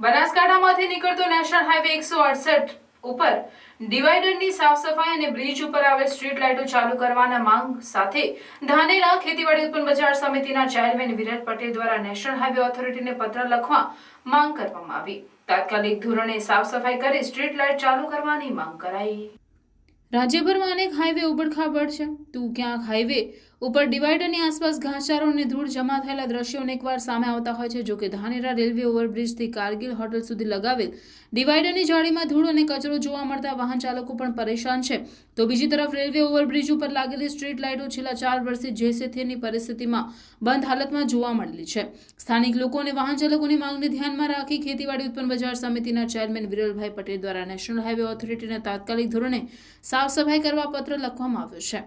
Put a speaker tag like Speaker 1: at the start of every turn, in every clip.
Speaker 1: બનાસકાંઠામાંથી નીકળતો national highway એકસો અડસઠ ઉપર ડિવાઈડરની સાફ સફાઈ અને બ્રિજ ઉપર આવેલ સ્ટ્રીટ લાઇટો ચાલુ કરવાના માંગ સાથે ધાનેરા ખેતીવાડી ઉત્પન્ન બજાર સમિતિના ચેરમેન વિરાટ પટેલ દ્વારા નેશનલ હાઈવે ઓથોરિટીને પત્ર લખવા માંગ કરવામાં આવી. તાત્કાલિક ધોરણે સાફ સફાઈ કરી સ્ટ્રીટ લાઇટ ચાલુ કરવાની માંગ કરાઈ. રાજ્યભરમાં અનેક હાઈવે ઉબડખાબડ છે. તું ક્યાંક હાઈવે ઉપર ડિવાઈડરની આસપાસ ઘાસચારો અને ધૂળ જમા થયેલા દ્રશ્યોને એકવાર સામે આવતા હોય છે. જોકે ધાનેરા રેલવે ઓવરબ્રિજથી કારગિલ હોટલ સુધી લગાવેલ ડિવાઈડરની જાળીમાં ધૂળ અને કચરો જોવા મળતા વાહન ચાલકો પણ પરેશાન છે. તો બીજી તરફ રેલવે ઓવરબ્રિજ ઉપર લાગેલી સ્ટ્રીટ લાઇટો છેલ્લા ચાર વર્ષથી જે તેની પરિસ્થિતિમાં બંધ હાલતમાં જોવા મળેલી છે. સ્થાનિક લોકો અને વાહન ચાલકોની માંગને ધ્યાનમાં રાખી ખેતીવાડી ઉત્પન્ન બજાર સમિતિના ચેરમેન વિરલભાઈ પટેલ દ્વારા નેશનલ હાઈવે ઓથોરિટીને તાત્કાલિક ધોરણે સાફ સફાઈ કરવા પત્ર લખવામાં આવ્યો છે.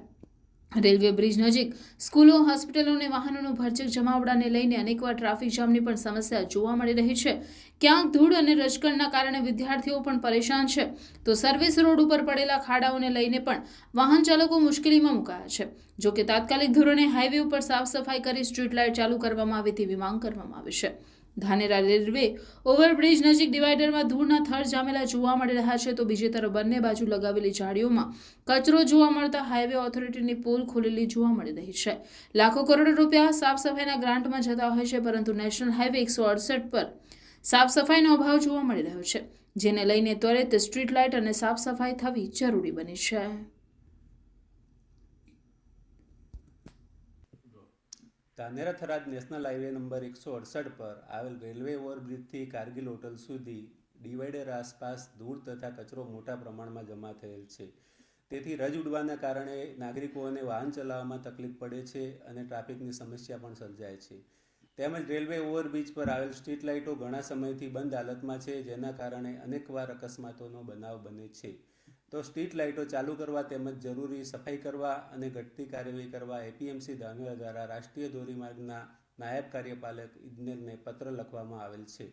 Speaker 1: રેલવે બ્રિજ નજીક સ્કૂલો, હોસ્પિટલો અને વાહનોનો ભરચક જમાવડાને લઈને અનેકવાર ટ્રાફિક જામની પણ સમસ્યા જોવા મળી રહી છે. ક્યાંક ધૂળ અને રજકણના કારણે વિદ્યાર્થીઓ પણ પરેશાન છે. તો સર્વિસ રોડ ઉપર પડેલા ખાડાઓને લઈને પણ વાહન ચાલકો મુશ્કેલીમાં મુકાયા છે. જો કે તાત્કાલિક ધોરણે હાઈવે ઉપર સાફ સફાઈ કરી સ્ટ્રીટ લાઇટ ચાલુ કરવામાં આવે તેવી માંગ કરવામાં આવી છે. ધાનેરા રેલવે ઓવરબ્રિજ નજીક ડિવાઈડરમાં ધૂળના થર જામેલા જોવા મળી રહ્યા છે તો બીજી તરફ બંને બાજુ લગાવેલી જાળીઓમાં કચરો જોવા મળતા હાઈવે ઓથોરિટીની પોલ ખોલેલી જોવા મળી રહી છે. લાખો કરોડો રૂપિયા સાફ સફાઈના ગ્રાન્ટમાં જતા હોય છે, પરંતુ નેશનલ હાઈવે એકસો અડસઠ પર સાફ સફાઈનો અભાવ જોવા મળી રહ્યો છે, જેને લઈને ત્વરિત સ્ટ્રીટ લાઇટ અને સાફ સફાઈ થવી જરૂરી બની છે.
Speaker 2: Dhanera Tharad national highway number એકસો અડસઠ પર આવેલ રેલવે ઓવરબ્રિજથી કારગિલ હોટલ સુધી ડિવાઈડર આસપાસ ધૂળ તથા કચરો મોટા પ્રમાણમાં જમા થયેલ છે. તેથી રજ ઉડવાના કારણે નાગરિકોને વાહન ચલાવવામાં તકલીફ પડે છે અને ટ્રાફિકની સમસ્યા પણ સર્જાય છે. તેમજ રેલવે ઓવરબ્રિજ પર આવેલ સ્ટ્રીટ લાઇટો ઘણા સમયથી બંધ હાલતમાં છે, જેના કારણે અનેકવાર અકસ્માતોનો બનાવ બને છે. તો સ્ટ્રીટ લાઇટો ચાલુ કરવા તેમજ જરૂરી સફાઈ કરવા અને ઘટતી કાર્યવાહી કરવા એપીએમસી ધાનેરા દ્વારા રાષ્ટ્રીય ધોરીમાર્ગના નાયબ કાર્યપાલક ઇજનેરને પત્ર લખવામાં આવેલ છે.